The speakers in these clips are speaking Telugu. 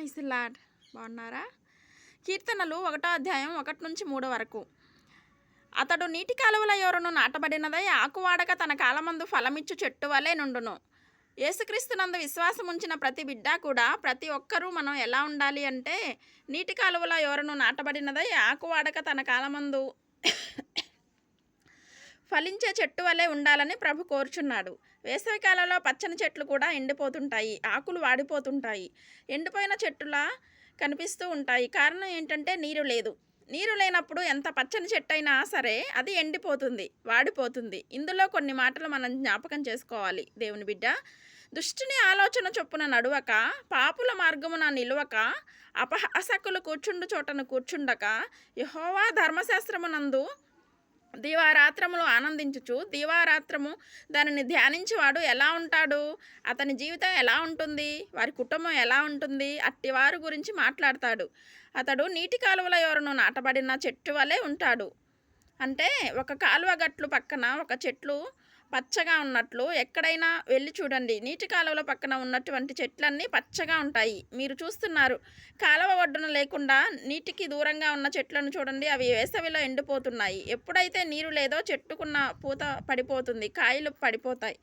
ప్రైసిల్లాడ్ బాగున్నారా? కీర్తనలు ఒకటో అధ్యాయం ఒకటి నుంచి మూడు వరకు. అతడు నీటి కాలువల ఎవరును నాటబడినదై ఆకువాడక తన కాలమందు ఫలమిచ్చు చెట్టు వలె నుండును. యేసుక్రీస్తునందు విశ్వాసం ఉంచిన ప్రతి బిడ్డ కూడా ప్రతి ఒక్కరూ మనం ఎలా ఉండాలి అంటే నీటి కాలువల ఎవరును నాటబడినదై ఆకువాడక తన కాలమందు ఫలించే చెట్టు వలె ఉండాలని ప్రభు కోరుచున్నాడు. వేసవికాలంలో పచ్చని చెట్లు కూడా ఎండిపోతుంటాయి. ఆకులు వాడిపోతుంటాయి. ఎండిపోయిన చెట్టులా కనిపిస్తూ ఉంటాయి. కారణం ఏంటంటే నీరు లేదు. నీరు లేనప్పుడు ఎంత పచ్చని చెట్టు అయినా సరే అది ఎండిపోతుంది వాడిపోతుంది. ఇందులో కొన్ని మాటలు మనం జ్ఞాపకం చేసుకోవాలి. దేవుని బిడ్డ దుష్టుని ఆలోచన చొప్పున నడువక పాపుల మార్గమున నిలువక అపహాసకులు కూర్చుండు చోటను కూర్చుండక యహోవా ధర్మశాస్త్రమునందు దీవారాత్రములు ఆనందించుచు దీవారాత్రము దానిని ధ్యానించేవాడు ఎలా ఉంటాడు? అతని జీవితం ఎలా ఉంటుంది? వారి కుటుంబం ఎలా ఉంటుంది? అట్టివారు గురించి మాట్లాడతాడు. అతడు నీటి కాలువల ఎవరును నాటబడిన చెట్టు వలె ఉంటాడు. అంటే ఒక కాలువ గట్లు పక్కన ఒక చెట్లు పచ్చగా ఉన్నట్లు ఎక్కడైనా వెళ్ళి చూడండి. నీటి కాలువల పక్కన ఉన్నటువంటి చెట్లన్నీ పచ్చగా ఉంటాయి. మీరు చూస్తున్నారు. కాలువ ఒడ్డున లేకుండా నీటికి దూరంగా ఉన్న చెట్లను చూడండి. అవి వేసవిలో ఎండిపోతున్నాయి. ఎప్పుడైతే నీరు లేదో చెట్టుకున్న పూత పడిపోతుంది. కాయలు పడిపోతాయి.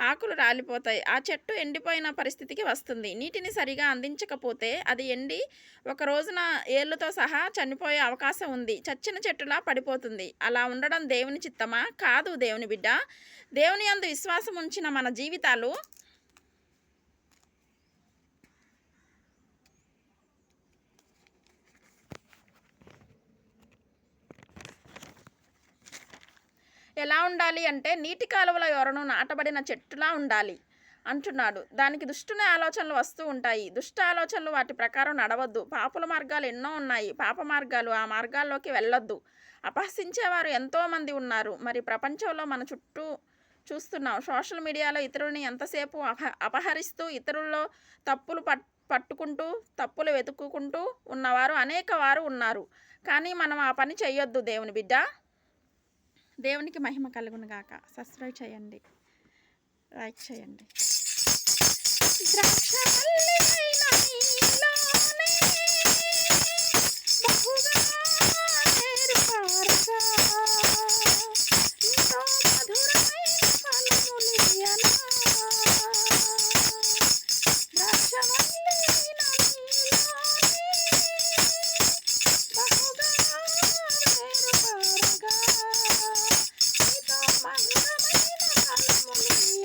ఆకులు రాలిపోతాయి. ఆ చెట్టు ఎండిపోయిన పరిస్థితికి వస్తుంది. నీటిని సరిగా అందించకపోతే అది ఎండి ఒక రోజున ఏళ్ళతో సహా చనిపోయే అవకాశం ఉంది. చచ్చిన చెట్టులా పడిపోతుంది. అలా ఉండడం దేవుని చిత్తమా? కాదు దేవుని బిడ్డ. దేవుని అందు విశ్వాసం ఉంచిన మన జీవితాలు ఎలా ఉండాలి అంటే నీటి కాలువల ఎవరను నాటబడిన చెట్టులా ఉండాలి అంటున్నాడు. దానికి దుష్టుని ఆలోచనలు వస్తూ ఉంటాయి. దుష్ట ఆలోచనలు వాటి ప్రకారం నడవద్దు. పాపుల మార్గాలు ఎన్నో ఉన్నాయి. పాప మార్గాలు ఆ మార్గాల్లోకి వెళ్ళొద్దు. అపహసించేవారు ఎంతోమంది ఉన్నారు. మరి ప్రపంచంలో మన చుట్టూ చూస్తున్నాం సోషల్ మీడియాలో ఇతరులని ఎంతసేపు అప అపహరిస్తూ ఇతరుల్లో తప్పులు పట్ పట్టుకుంటూ తప్పులు వెతుక్కుంటూ ఉన్నవారు అనేక వారు ఉన్నారు. కానీ మనం ఆ పని చేయొద్దు దేవుని బిడ్డ. దేవునికి మహిమ కలుగును గాక. సబ్స్క్రైబ్ చేయండి. లైక్ చేయండి. ద్రాక్ష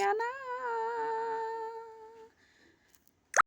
Diana?